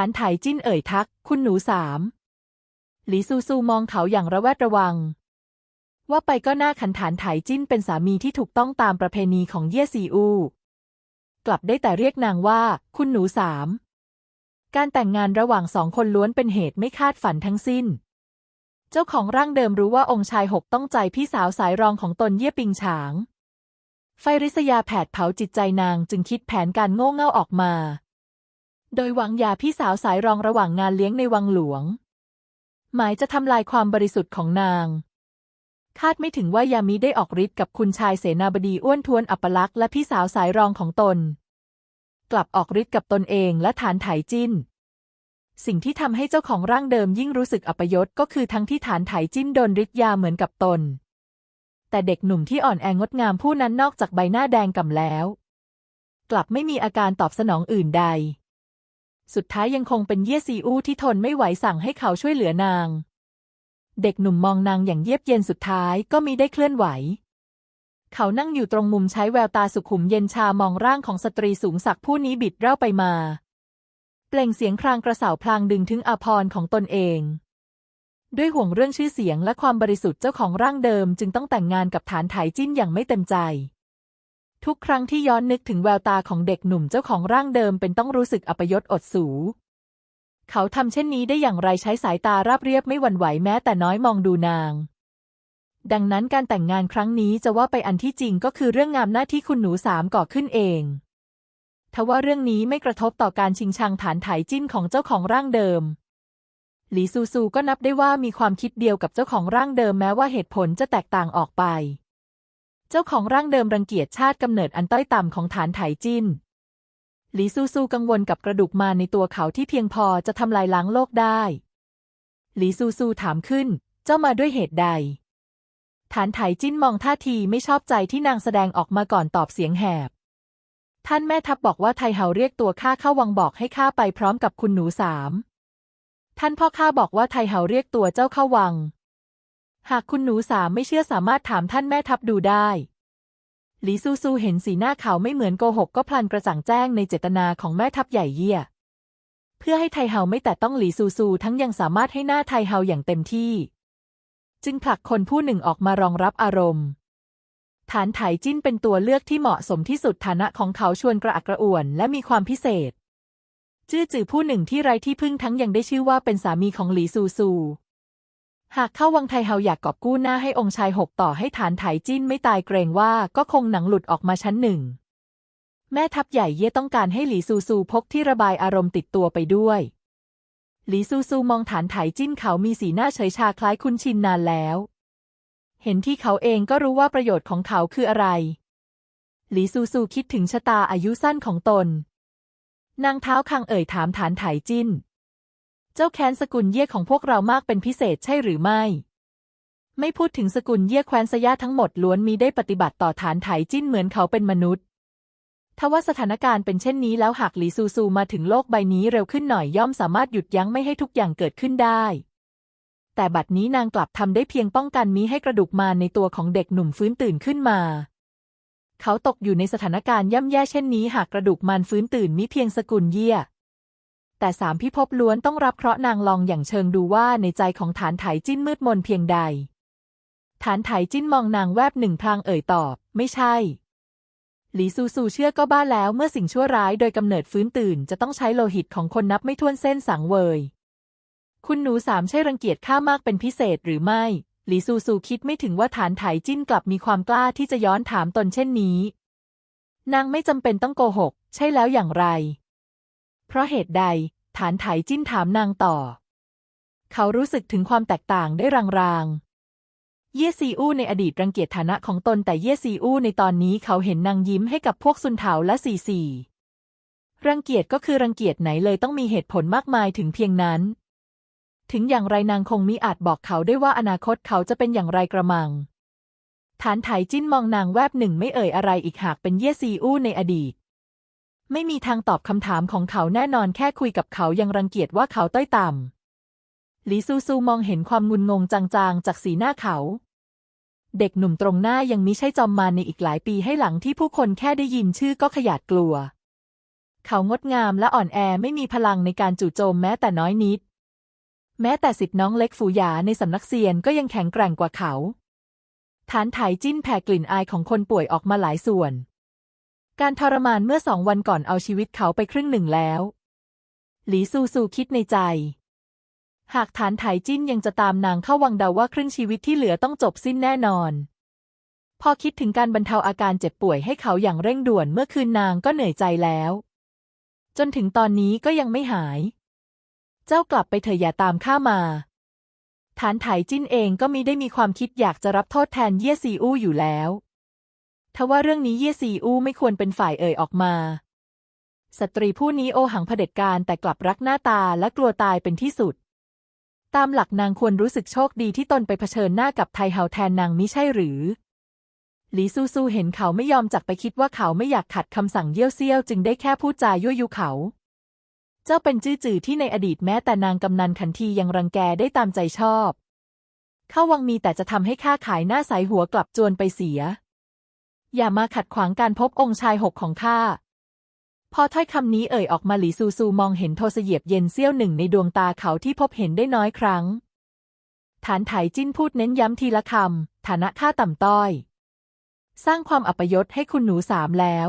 านไถจิ้นเอ่ยทัก คุณหนูสามหลีซูซูมองเขาอย่างระแวดระวัง ว่าไปก็น่าขันฐานไถจิ้นเป็นสามีที่ถูกต้องตามประเพณีของเย่ซีอู กลับได้แต่เรียกนางว่า คุณหนูสามการแต่งงานระหว่างสองคนล้วนเป็นเหตุไม่คาดฝันทั้งสิ้น เจ้าของร่างเดิมรู้ว่าองค์ชายหกต้องใจพี่สาวสายรองของตนเย่ปิงฉาง ไฟริษยาแผดเผาจิตใจนางจึงคิดแผนการโง่เง่าออกมา โดยหวังยาพี่สาวสายรองระหว่างงานเลี้ยงในวังหลวง หมายจะทำลายความบริสุทธิ์ของนาง คาดไม่ถึงว่ายามิได้ออกฤทธิ์กับคุณชายเสนาบดีอ้วนทวนอัปลักษณ์และพี่สาวสายรองของตน กลับออกฤทธิ์กับตนเองและฐานไถจิ้น สิ่งที่ทำให้เจ้าของร่างเดิมยิ่งรู้สึกอัปยศก็คือทั้งที่ฐานไถจิ้นโดนฤทธิ์ยาเหมือนกับตน แต่เด็กหนุ่มที่อ่อนแองดงามผู้นั้นนอกจากใบหน้าแดงก่ำแล้ว กลับไม่มีอาการตอบสนองอื่นใด สุดท้ายยังคงเป็นเย่ซีอู้ที่ทนไม่ไหวสั่งให้เขาช่วยเหลือนาง เด็กหนุ่มมองนางอย่างเยียบเย็นสุดท้ายก็มีได้เคลื่อนไหว เขานั่งอยู่ตรงมุมใช้แววตาสุขุมเย็นชามองร่างของสตรีสูงสักผู้นี้บิดเร่าไปมา เปล่งเสียงครางกระสาวพลางดึงถึงอาพรของตนเอง ด้วยห่วงเรื่องชื่อเสียงและความบริสุทธิ์เจ้าของร่างเดิมจึงต้องแต่งงานกับฐานไถจิ้นอย่างไม่เต็มใจ ทุกครั้งที่ย้อนนึกถึงแววตาของเด็กหนุ่มเจ้าของร่างเดิมเป็นต้องรู้สึกอัปยศอดสูเขาทำเช่นนี้ได้อย่างไรใช้สายตาราบเรียบไม่หวั่นไหวแม้แต่น้อยมองดูนาง ดังนั้นการแต่งงานครั้งนี้จะว่าไปอันที่จริงก็คือเรื่องงามหน้าที่คุณหนูสามก่อขึ้นเอง ทว่าเรื่องนี้ไม่กระทบต่อการชิงชังฐานไถจิ้นของเจ้าของร่างเดิม หลีซูซูก็นับได้ว่ามีความคิดเดียวกับเจ้าของร่างเดิมแม้ว่าเหตุผลจะแตกต่างออกไป เจ้าของร่างเดิมรังเกียจชาติกำเนิดอันต้อยต่ำของฐานไถจิ้นหลีซูซูกังวลกับกระดูกมาในตัวเขาที่เพียงพอจะทำลายล้างโลกได้ หลีซูซูถามขึ้น เจ้ามาด้วยเหตุใด ฐานไถจิ้นมองท่าทีไม่ชอบใจที่นางแสดงออกมาก่อนตอบเสียงแหบ ท่านแม่ทัพบอกว่าไทเฮาเรียกตัวข้าเข้าวังบอกให้ข้าไปพร้อมกับคุณหนูสาม ท่านพ่อข้าบอกว่าไทเฮาเรียกตัวเจ้าเข้าวัง หากคุณหนูสามไม่เชื่อสามารถถามท่านแม่ทัพดูได้หลีซูซูเห็นสีหน้าเขาไม่เหมือนโกหกก็พลันกระจ่างแจ้งในเจตนาของแม่ทัพใหญ่เยี่ย เพื่อให้ไทเฮาไม่แต่ต้องหลีซูซูทั้งยังสามารถให้หน้าไทเฮาอย่างเต็มที่ จึงผลักคนผู้หนึ่งออกมารองรับอารมณ์ ฐานไถจิ้นเป็นตัวเลือกที่เหมาะสมที่สุดฐานะของเขาชวนกระอักกระอ่วนและมีความพิเศษ จื้อจือผู้หนึ่งที่ไร้ที่พึ่งทั้งยังได้ชื่อว่าเป็นสามีของหลีซูซู หากเข้าวังไทเฮาอยากกอบกู้หน้าให้องค์ชายหกต่อให้ฐานไถจิ้นไม่ตายเกรงว่าก็คงหนังหลุดออกมาชั้นหนึ่ง แม่ทัพใหญ่เย่ต้องการให้หลีซูซูพกที่ระบายอารมณ์ติดตัวไปด้วย หลีซูซูมองฐานไถจิ้นเขามีสีหน้าเฉยชาคล้ายคุ้นชินนานแล้ว เห็นที่เขาเองก็รู้ว่าประโยชน์ของเขาคืออะไร หลีซูซูคิดถึงชะตาอายุสั้นของตน นางเท้าคังเอ่ยถามฐานไถจิ้น เจ้าแค้นสกุลเย่ของพวกเรามากเป็นพิเศษใช่หรือไม่ ไม่พูดถึงสกุลเย่แคว้นสยาทั้งหมดล้วนมีได้ปฏิบัติต่อฐานไถจิ้นเหมือนเขาเป็นมนุษย์ทว่าสถานการณ์เป็นเช่นนี้แล้วหากหลีซูซูมาถึงโลกใบนี้เร็วขึ้นหน่อยย่อมสามารถหยุดยั้งไม่ให้ทุกอย่างเกิดขึ้นได้ แต่บัดนี้นางกลับทำได้เพียงป้องกันมิให้กระดูกมารในตัวของเด็กหนุ่มฟื้นตื่นขึ้นมา เขาตกอยู่ในสถานการณ์ย่ำแย่เช่นนี้หากกระดูกมารฟื้นตื่นมิเพียงสกุลเยี่ย แต่สามพิภพล้วนต้องรับเคราะห์นางลองอย่างเชิงดูว่าในใจของฐานไถจิ้นมืดมนเพียงใด ฐานไถจิ้นมองนางแวบหนึ่งพลางเอ่ยตอบ ไม่ใช่ หลีซูซูเชื่อก็บ้าแล้วเมื่อสิ่งชั่วร้ายโดยกำเนิดฟื้นตื่นจะต้องใช้โลหิตของคนนับไม่ถ้วนเส้นสังเวย คุณหนูสามใช่รังเกียจข้ามากเป็นพิเศษหรือไม่ หลีซูซูคิดไม่ถึงว่าฐานไถจิ้นกลับมีความกล้าที่จะย้อนถามตนเช่นนี้ นางไม่จำเป็นต้องโกหก ใช่แล้วอย่างไร เพราะเหตุใด ฐานไถจิ้นถามนางต่อ เขารู้สึกถึงความแตกต่างได้รางๆ เย่ซีอู้ในอดีตรังเกียจฐานะของตนแต่เย่ซีอู้ในตอนนี้เขาเห็นนางยิ้มให้กับพวกซุนเถาและซีซีรังเกียจก็คือรังเกียจไหนเลยต้องมีเหตุผลมากมายถึงเพียงนั้น ถึงอย่างไรนางคงมิอาจบอกเขาได้ว่าอนาคตเขาจะเป็นอย่างไรกระมัง ฐานไถจิ้นมองนางแวบหนึ่งไม่เอ่ยอะไรอีกหากเป็นเย่ซีอู้ในอดีต ไม่มีทางตอบคำถามของเขาแน่นอนแค่คุยกับเขายังรังเกียจว่าเขาต้อยต่ำหลีซูซูมองเห็นความงุนงงจางๆ จากสีหน้าเขา เด็กหนุ่มตรงหน้ายังมิใช่จอมมารในอีกหลายปีให้หลังที่ผู้คนแค่ได้ยินชื่อก็ขยาดกลัว เขางดงามและอ่อนแอไม่มีพลังในการจู่โจมแม้แต่น้อยนิด แม้แต่สิทธิน้องเล็กฝูหยาในสำนักเซียนก็ยังแข็งแกร่งกว่าเขาฐานไถจิ้นแผ่กลิ่นอายของคนป่วยออกมาหลายส่วน การทรมานเมื่อสองวันก่อนเอาชีวิตเขาไปครึ่งหนึ่งแล้ว หลีซูซูคิดในใจ หากฐานไถจิ้นยังจะตามนางเข้าวังเดาว่าครึ่งชีวิตที่เหลือต้องจบสิ้นแน่นอน พอคิดถึงการบรรเทาอาการเจ็บป่วยให้เขาอย่างเร่งด่วนเมื่อคืนนางก็เหนื่อยใจแล้ว จนถึงตอนนี้ก็ยังไม่หาย เจ้ากลับไปเถอะอย่าตามข้ามาฐานไถจิ้นเองก็มิได้มีความคิดอยากจะรับโทษแทนเย่ซีอู้อยู่แล้ว ทว่าเรื่องนี้เย่ซีอู้ไม่ควรเป็นฝ่ายเอ่ยออกมา สตรีผู้นี้โอหังเผด็จการแต่กลับรักหน้าตาและกลัวตายเป็นที่สุด ตามหลักนางควรรู้สึกโชคดีที่ตนไปเผชิญหน้ากับไทเฮาแทนนางมิใช่หรือ หลีซูซูเห็นเขาไม่ยอมจักไปคิดว่าเขาไม่อยากขัดคำสั่งเยี่ยวเซี่ยวจึงได้แค่พูดจายั่วยุเขา เจ้าเป็นจื้อจือที่ในอดีตแม้แต่นางกำนันขันทียังรังแกได้ตามใจชอบ เข้าวังมีแต่จะทำให้ข้าขายหน้าใสหัวกลับจวนไปเสีย อย่ามาขัดขวางการพบองค์ชายหกของข้า พอถ้อยคำนี้เอ่ยออกมาหลีซูซูมองเห็นโทสเหยียบเย็นเสี้ยวหนึ่งในดวงตาเขาที่พบเห็นได้น้อยครั้ง ฐานไถจิ้นพูดเน้นย้ำทีละคำ ฐานะข้าต่ำต้อย สร้างความอัปยศให้คุณหนูสามแล้ว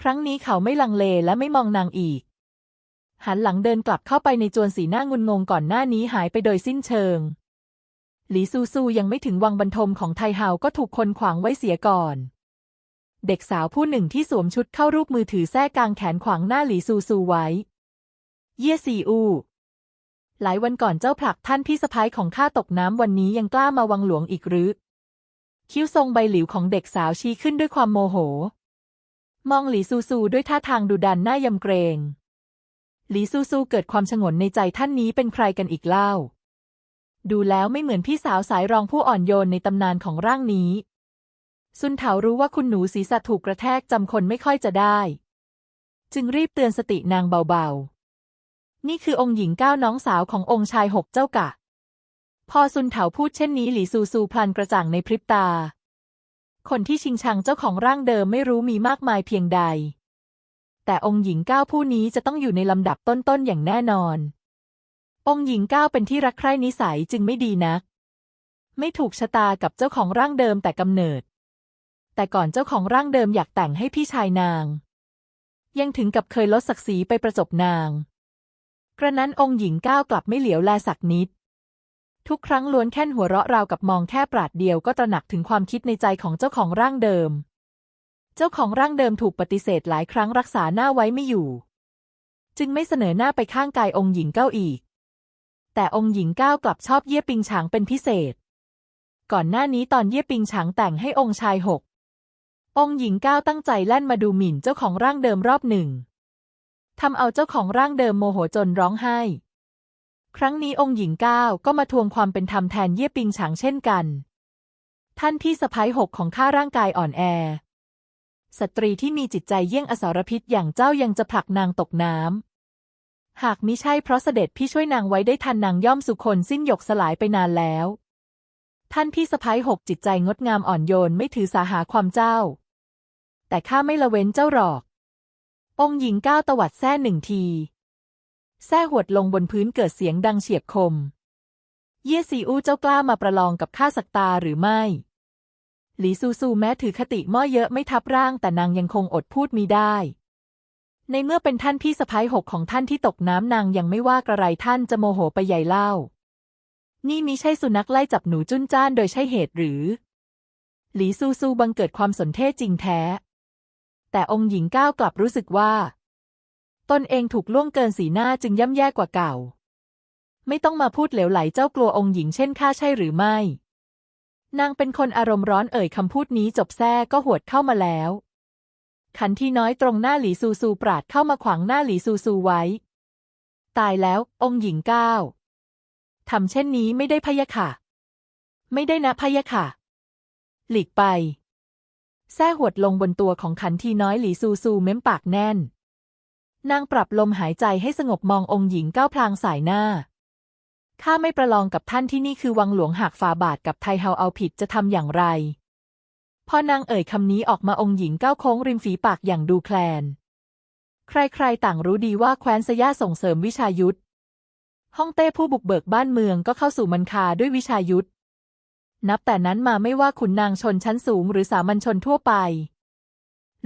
ครั้งนี้เขาไม่ลังเลและไม่มองนางอีก หันหลังเดินกลับเข้าไปในจวนสีหน้างุนงงก่อนหน้านี้หายไปโดยสิ้นเชิง หลีซูซูยังไม่ถึงวังบรรทมของไทเฮาก็ถูกคนขวางไว้เสียก่อน เด็กสาวผู้หนึ่งที่สวมชุดเข้ารูปมือถือแท้กลางแขนขวางหน้าหลีซูซูไว้ เย่ซีอู หลายวันก่อนเจ้าผลักท่านพี่สะพ้ายของข้าตกน้ำวันนี้ยังกล้ามาวังหลวงอีกหรือ คิ้วทรงใบหลิวของเด็กสาวชี้ขึ้นด้วยความโมโห มองหลีซูซูด้วยท่าทางดุดันหน้ายำเกรง หลีซูซูเกิดความฉงนในใจท่านนี้เป็นใครกันอีกเล่า ดูแล้วไม่เหมือนพี่สาวสายรองผู้อ่อนโยนในตำนานของร่างนี้ ซุนเถารู้ว่าคุณหนูศีรษะถูกกระแทกจำคนไม่ค่อยจะได้ จึงรีบเตือนสตินางเบาๆ นี่คือองค์หญิงก้าวน้องสาวขององค์ชายหกเจ้ากะ พอซุนเถาพูดเช่นนี้หลี่ซูซูพลันกระจ่างในพริบตา คนที่ชิงชังเจ้าของร่างเดิมไม่รู้มีมากมายเพียงใด แต่องค์หญิงก้าวผู้นี้จะต้องอยู่ในลำดับต้นๆอย่างแน่นอน องค์หญิงเก้าเป็นที่รักใคร่นิสัยจึงไม่ดีนัก ไม่ถูกชะตากับเจ้าของร่างเดิมแต่กำเนิด แต่ก่อนเจ้าของร่างเดิมอยากแต่งให้พี่ชายนาง ยังถึงกับเคยลดศักดิ์ศรีไปประจบนาง กระนั้นองค์หญิงก้าวกลับไม่เหลียวแลสักนิด ทุกครั้งล้วนแค่นหัวเราะราวกับมองแค่ปราดเดียวก็ตระหนักถึงความคิดในใจของเจ้าของร่างเดิม เจ้าของร่างเดิมถูกปฏิเสธหลายครั้งรักษาหน้าไว้ไม่อยู่ จึงไม่เสนอหน้าไปข้างกายองค์หญิงเก้าอีก แต่องค์หญิงก้าวกลับชอบเยี่ยปิงฉางเป็นพิเศษ ก่อนหน้านี้ตอนเยี่ยปิงฉางแต่งให้องค์ชายหก องค์หญิงก้าวตั้งใจแล่นมาดูหมิ่นเจ้าของร่างเดิมรอบหนึ่งทำเอาเจ้าของร่างเดิมโมโหจนร้องไห้ ครั้งนี้องค์หญิงก้าวก็มาทวงความเป็นธรรมแทนเยี่ยปิงฉางเช่นกัน ท่านพี่สะพ้ายหกของข้าร่างกายอ่อนแอ สตรีที่มีจิตใจเยี่ยงอสรพิษอย่างเจ้ายังจะผลักนางตกน้ำ หากมิใช่เพราะเสด็จพี่ช่วยนางไว้ได้ทันนางย่อมสุคนสิ้นหยกสลายไปนานแล้ว ท่านพี่สะพ้ายหกจิตใจงดงามอ่อนโยนไม่ถือสาหาความเจ้า แต่ข้าไม่ละเว้นเจ้าหรอก องค์หญิงก้าวตวัดแส้หนึ่งทีแส้หวดลงบนพื้นเกิดเสียงดังเฉียบคม เย่ซีอู้เจ้ากล้ามาประลองกับข้าสักตาหรือไม่ หลีซูซูแม้ถือคติม้อเยอะไม่ทับร่างแต่นางยังคงอดพูดมีได้ ในเมื่อเป็นท่านพี่สะพ้ายหกของท่านที่ตกน้ำนางยังไม่ว่ากระไรท่านจะโมโหไปใหญ่เล่า นี่มิใช่สุนัขไล่จับหนูจุ้นจ้านโดยใช่เหตุหรือ หลีซูซูบังเกิดความสนเทศจริงแท้ แต่องค์หญิงก้าวกลับรู้สึกว่า ตนเองถูกล่วงเกินสีหน้าจึงย่ำแย่กว่าเก่า ไม่ต้องมาพูดเหลวไหลเจ้ากลัวองค์หญิงเช่นข้าใช่หรือไม่ นางเป็นคนอารมณ์ร้อนเอ่ยคำพูดนี้จบแท้ก็หวดเข้ามาแล้ว ขันทีน้อยตรงหน้าหลีซูซูปราดเข้ามาขวางหน้าหลีซูซูไว้ ตายแล้ว องค์หญิงก้าวทำเช่นนี้ไม่ได้พยะค่ะ ไม่ได้นะพยะค่ะ หลีกไป แท้หวดลงบนตัวของขันทีน้อยหลีซูซูเม้มปากแน่น นางปรับลมหายใจให้สงบมององค์หญิงก้าวพลางสายหน้า ข้าไม่ประลองกับท่านที่นี่คือวังหลวงหากฝ่าบาทกับไทเฮาเอาผิดจะทำอย่างไร พอนางเอ่ยคำนี้ออกมาองค์หญิงก้าวโค้งริมฝีปากอย่างดูแคลน ใครๆ ต่างรู้ดีว่าแคว้นสยาส่งเสริมวิชายุทธฮ่องเต้ผู้บุกเบิกบ้านเมืองก็เข้าสู่มันคาด้วยวิชายุทธนับแต่นั้นมาไม่ว่าขุนนางชนชั้นสูงหรือสามัญชนทั่วไป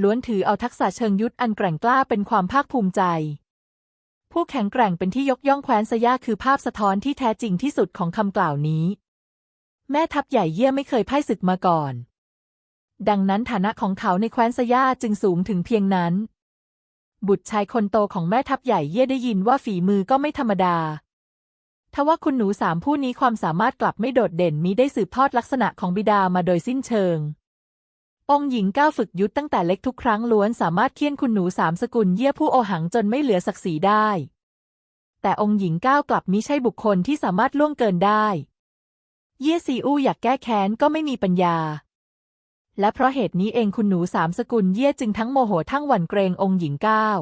ล้วนถือเอาทักษะเชิงยุทธอันแกร่งกล้าเป็นความภาคภูมิใจ ผู้แข็งแกร่งเป็นที่ยกย่องแคว้นสยาคือภาพสะท้อนที่แท้จริงที่สุดของคำกล่าวนี้ แม่ทัพใหญ่เยี่ยไม่เคยพ่ายศึกมาก่อน ดังนั้นฐานะของเขาในแคว้นสยาจึงสูงถึงเพียงนั้น บุตรชายคนโตของแม่ทัพใหญ่เย่ได้ยินว่าฝีมือก็ไม่ธรรมดาทว่าคุณหนูสามผู้นี้ความสามารถกลับไม่โดดเด่นมีได้สืบทอดลักษณะของบิดามาโดยสิ้นเชิง องหญิงก้าวฝึกยุทธตั้งแต่เล็กทุกครั้งล้วนสามารถเคี่ยนคุณหนูสามสกุลเยี่ยผู้โอหังจนไม่เหลือศักดิ์ศรีได้ แต่องค์หญิงก้าวกลับมิใช่บุคคลที่สามารถล่วงเกินได้ เยี่ยซีอู้อยากแก้แค้นก็ไม่มีปัญญา และเพราะเหตุนี้เองคุณหนูสามสกุลเย่จึงทั้งโมโหทั้งหวั่นเกรงองค์หญิงก้าว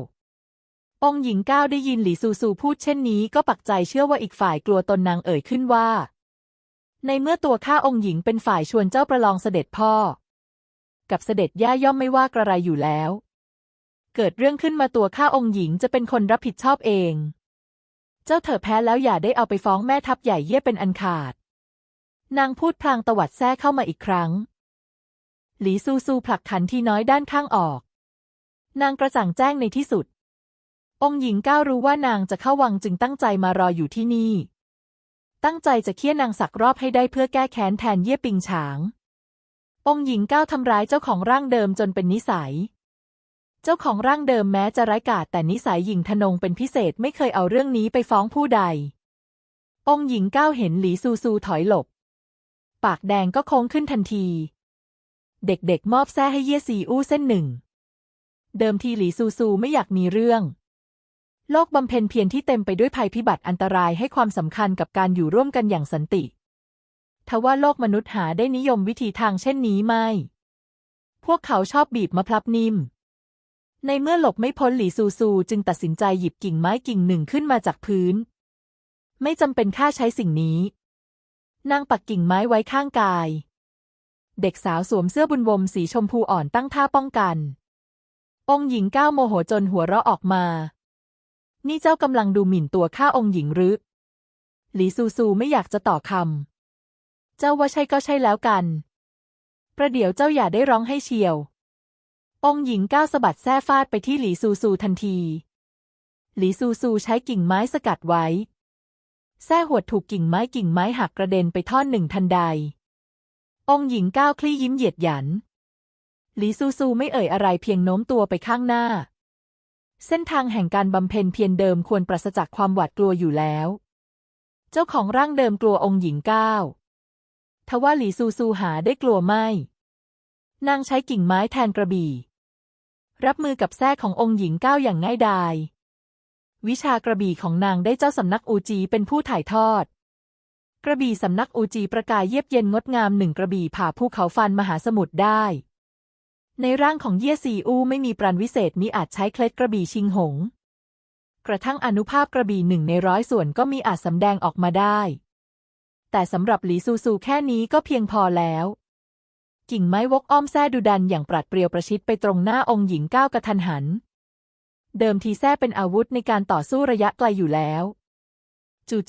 องค์หญิงก้าวได้ยินหลี่ซูซูพูดเช่นนี้ก็ปักใจเชื่อว่าอีกฝ่ายกลัวตนนางเอ่ยขึ้นว่า ในเมื่อตัวข้าองค์หญิงเป็นฝ่ายชวนเจ้าประลองเสด็จพ่อ กับเสด็จย่าย่อมไม่ว่ากระไรอยู่แล้ว เกิดเรื่องขึ้นมาตัวข้าองค์หญิงจะเป็นคนรับผิดชอบเอง เจ้าเถอแพ้แล้วอย่าได้เอาไปฟ้องแม่ทัพใหญ่เย่เป็นอันขาด นางพูดพลางตวัดแท้เข้ามาอีกครั้ง หลีซูซูผลักขันที่น้อยด้านข้างออก นางกระจ่างแจ้งในที่สุด องค์หญิงก้าวรู้ว่านางจะเข้าวังจึงตั้งใจมารออยู่ที่นี่ ตั้งใจจะเคี่ยนนางสักรอบให้ได้เพื่อแก้แค้นแทนเย่ปิงฉาง องค์หญิงก้าวทำร้ายเจ้าของร่างเดิมจนเป็นนิสัย เจ้าของร่างเดิมแม้จะร้ายกาจแต่นิสัยหญิงทนงเป็นพิเศษไม่เคยเอาเรื่องนี้ไปฟ้องผู้ใด องค์หญิงก้าวเห็นหลีซูซูถอยหลบ ปากแดงก็โค้งขึ้นทันที เด็กๆ มอบแท้ให้เย่ซีอู้เส้นหนึ่ง เดิมทีหลีซูซูไม่อยากมีเรื่อง โลกบำเพ็ญเพียรที่เต็มไปด้วยภัยพิบัติอันตรายให้ความสำคัญกับการอยู่ร่วมกันอย่างสันติทว่าโลกมนุษย์หาได้นิยมวิธีทางเช่นนี้ไม่ พวกเขาชอบบีบมะพร้าวนิ่ม ในเมื่อหลบไม่พ้นหลีซูซูจึงตัดสินใจหยิบกิ่งไม้กิ่งหนึ่งขึ้นมาจากพื้น ไม่จำเป็นค่าใช้สิ่งนี้ นางปักกิ่งไม้ไว้ข้างกาย เด็กสาวสวมเสื้อบุญวมสีชมพูอ่อนตั้งท่าป้องกัน องค์หญิงก้าวโมโหจนหัวเราะออกมา นี่เจ้ากำลังดูหมิ่นตัวข้าองค์หญิงหรือ หลีซูซูไม่อยากจะต่อคำ เจ้าว่าใช่ก็ใช่แล้วกัน ประเดี๋ยวเจ้าอย่าได้ร้องให้เชียว องค์หญิงก้าวสะบัดแส้ฟาดไปที่หลีซูซูทันที หลีซูซูใช้กิ่งไม้สกัดไว้แส้หวดถูกกิ่งไม้กิ่งไม้หักกระเด็นไปท่อนหนึ่งทันใด องหญิงก้าวคลี่ยิ้มเหยียดหยัน หลีซูซูไม่เอ่ยอะไรเพียงโน้มตัวไปข้างหน้า เส้นทางแห่งการบำเพ็ญเพียรเดิมควรปราศจากความหวาดกลัวอยู่แล้ว เจ้าของร่างเดิมกลัวองค์หญิงก้าวทว่าหลีซูซูหาได้กลัวไม่ นางใช้กิ่งไม้แทนกระบี่ รับมือกับแท้ขององค์หญิงก้าวอย่างง่ายดาย วิชากระบี่ของนางได้เจ้าสำนักอูจีเป็นผู้ถ่ายทอด กระบี่สำนักอูจีประกายเยียบเย็นงดงามหนึ่งกระบี่ผ่าภูเขาฟันมหาสมุทรได้ ในร่างของเยี่ยซีอูไม่มีปราณวิเศษมิอาจใช้เคล็ดกระบี่ชิงหง กระทั่งอนุภาพกระบี่หนึ่งในร้อยส่วนก็มีอาจสำแดงออกมาได้ แต่สำหรับหลีซูซูแค่นี้ก็เพียงพอแล้ว กิ่งไม้วกอ้อมแท้ดูดันอย่างปราดเปรียวประชิดไปตรงหน้าองค์หญิงก้าวกระทันหัน เดิมทีแท้เป็นอาวุธในการต่อสู้ระยะไกลอยู่แล้ว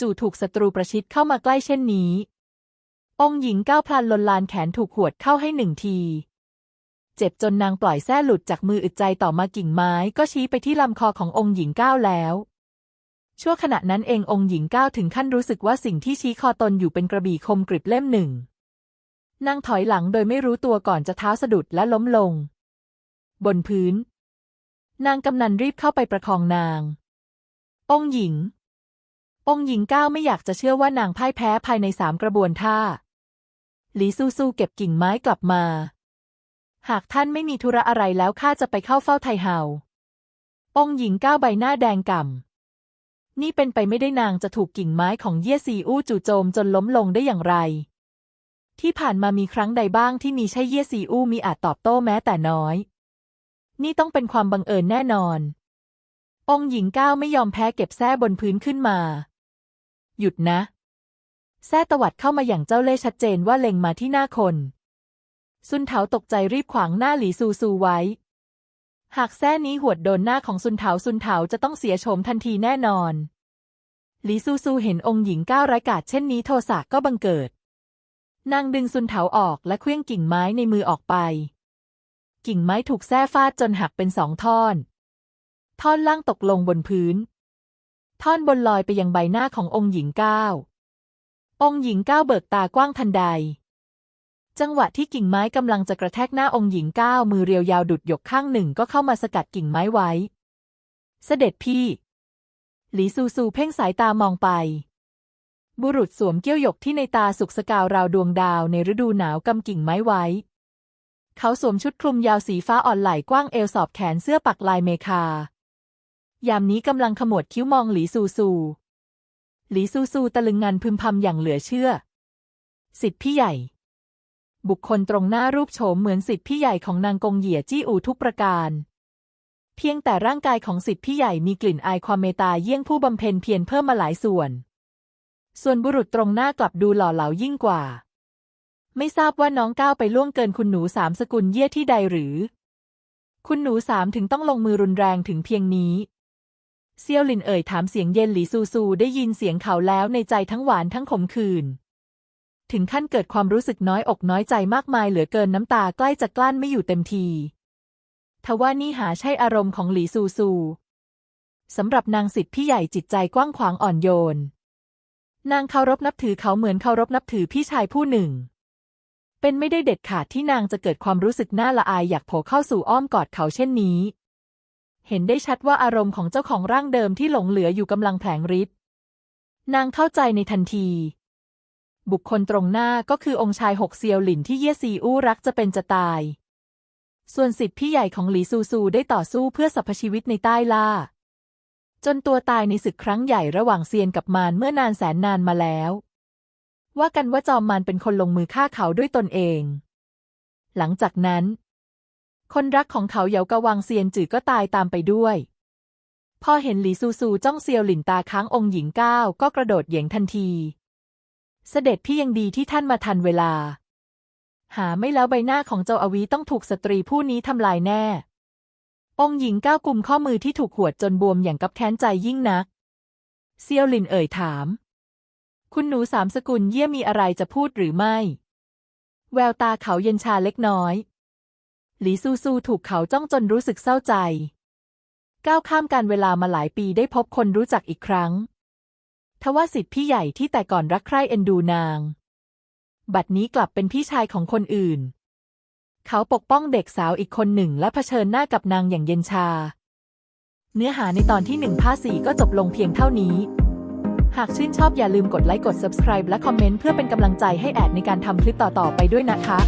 จู่ๆถูกศัตรูประชิดเข้ามาใกล้เช่นนี้ องค์หญิงก้าวพลันลนลานแขนถูกหวดเข้าให้หนึ่งที เจ็บจนนางปล่อยแส้หลุดจากมืออึดใจต่อมากิ่งไม้ก็ชี้ไปที่ลำคอขององค์หญิงก้าวแล้ว ชั่วขณะนั้นเององค์หญิงก้าวถึงขั้นรู้สึกว่าสิ่งที่ชี้คอตนอยู่เป็นกระบี่คมกริบเล่มหนึ่งนางถอยหลังโดยไม่รู้ตัวก่อนจะเท้าสะดุดและล้มลง บนพื้น นางกำนันรีบเข้าไปประคองนาง องหญิง องหญิงก้าวไม่อยากจะเชื่อว่านางพ่ายแพ้ภายในสามกระบวนท่า หลีซูซูเก็บกิ่งไม้กลับมา หากท่านไม่มีธุระอะไรแล้วข้าจะไปเข้าเฝ้าไทเฮาองหญิงก้าวใบหน้าแดงก่ำ นี่เป็นไปไม่ได้นางจะถูกกิ่งไม้ของเย่ซีอู้จู่โจมจนล้มลงได้อย่างไร ที่ผ่านมามีครั้งใดบ้างที่มีใช่เย่ซีอู้มีอาจตอบโต้แม้แต่น้อย นี่ต้องเป็นความบังเอิญแน่นอน องหญิงก้าวไม่ยอมแพ้เก็บแส้บนพื้นขึ้นมา หยุดนะแส้ตวัดเข้ามาอย่างเจ้าเล่ห์ชัดเจนว่าเล็งมาที่หน้าคน ซุนเถาตกใจรีบขวางหน้าหลีซูซูไว้ หากแซ่นี้หวดโดนหน้าของซุนเถาซุนเถาจะต้องเสียโฉมทันทีแน่นอน หลีซูซูเห็นองค์หญิงก้าวร้ายกาจเช่นนี้โทสะก็บังเกิด นางดึงซุนเถาออกและเคลื่องกิ่งไม้ในมือออกไป กิ่งไม้ถูกแส้ฟาดจนหักเป็นสองท่อน ท่อนล่างตกลงบนพื้น ท่อนบนลอยไปยังใบหน้าขององค์หญิงเก้า องค์หญิงเก้าเบิกตากว้างทันใด จังหวะที่กิ่งไม้กำลังจะกระแทกหน้าองค์หญิงเก้ามือเรียวยาวดุดหยกข้างหนึ่งก็เข้ามาสกัดกิ่งไม้ไว้ เสด็จพี่ หลีซูซูเพ่งสายตามองไป บุรุษสวมเกี้ยวหยกที่ในตาสุกสกาวราวดวงดาวในฤดูหนาวกำกิ่งไม้ไว้ เขาสวมชุดคลุมยาวสีฟ้าอ่อนไหล่กว้างเอวสอบแขนเสื้อปักลายเมคา ยามนี้กำลังขมวดคิ้วมองหลีซูซู หลีซูซูตะลึงงันพึมพำอย่างเหลือเชื่อ สิทธิพี่ใหญ่ บุคคลตรงหน้ารูปโฉมเหมือนสิทธิพี่ใหญ่ของนางกงเหยี่ยจี้อูทุกประการ เพียงแต่ร่างกายของสิทธิพี่ใหญ่มีกลิ่นอายความเมตตาเยี่ยงผู้บำเพ็ญเพียรเพิ่มมาหลายส่วน ส่วนบุรุษตรงหน้ากลับดูหล่อเหลายิ่งกว่า ไม่ทราบว่าน้องก้าวไปล่วงเกินคุณหนูสามสกุลเยี่ยที่ใดหรือ คุณหนูสามถึงต้องลงมือรุนแรงถึงเพียงนี้ เซียวหลินเอ่ยถามเสียงเย็นหลีซูซูได้ยินเสียงเขาแล้วในใจทั้งหวานทั้งขมขื่นถึงขั้นเกิดความรู้สึกน้อยอกน้อยใจมากมายเหลือเกินน้ำตาใกล้จะกลั้นไม่อยู่เต็มทีทว่านี่หาใช่อารมณ์ของหลีซูซูสำหรับนางสิทธิ์พี่ใหญ่จิตใจกว้างขวางอ่อนโยน นางเคารพนับถือเขาเหมือนเคารพนับถือพี่ชายผู้หนึ่ง เป็นไม่ได้เด็ดขาดที่นางจะเกิดความรู้สึกน่าละอายอยากโผล่เข้าสู่อ้อมกอดเขาเช่นนี้ เห็นได้ชัดว่าอารมณ์ของเจ้าของร่างเดิมที่หลงเหลืออยู่กำลังแผลงฤทธิ์นางเข้าใจในทันที บุคคลตรงหน้าก็คือองค์ชายหกเซียวหลินที่เย่ซีอู้รักจะเป็นจะตาย ส่วนสิทธิพี่ใหญ่ของหลีซูซูได้ต่อสู้เพื่อสรรพชีวิตในใต้ล่า จนตัวตายในศึกครั้งใหญ่ระหว่างเซียนกับมารเมื่อนานแสนนานมาแล้ว ว่ากันว่าจอมมารเป็นคนลงมือฆ่าเขาด้วยตนเอง หลังจากนั้น คนรักของเขาเหยากะวังเซียนจือก็ตายตามไปด้วย พอเห็นหลีซูซูจ้องเซียวหลินตาค้างองค์หญิงก้าวก็กระโดดเหยงทันที เสด็จพี่ยังดีที่ท่านมาทันเวลา หาไม่แล้วใบหน้าของเจ้าอวีต้องถูกสตรีผู้นี้ทำลายแน่ องค์หญิงก้าวกลุ่มข้อมือที่ถูกหวดจนบวมอย่างกับแค้นใจยิ่งนัก เซียวหลินเอ่ยถาม คุณหนูสามสกุลเยี่ยมีอะไรจะพูดหรือไม่ แววตาเขาเย็นชาเล็กน้อย หลีซูซูถูกเขาจ้องจนรู้สึกเศร้าใจ ก้าวข้ามการเวลามาหลายปีได้พบคนรู้จักอีกครั้ง ทว่าสิทธิพี่ใหญ่ที่แต่ก่อนรักใคร่เอ็นดูนาง บัดนี้กลับเป็นพี่ชายของคนอื่น เขาปกป้องเด็กสาวอีกคนหนึ่งและเผชิญหน้ากับนางอย่างเย็นชา เนื้อหาในตอนที่หนึ่งภาคสี่ก็จบลงเพียงเท่านี้ หากชื่นชอบอย่าลืมกดไลค์กด subscribe และคอมเมนต์เพื่อเป็นกำลังใจให้แอดในการทำคลิปต่อๆไปด้วยนะคะ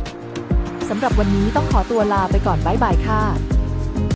สำหรับวันนี้ต้องขอตัวลาไปก่อนบ๊ายบายค่ะ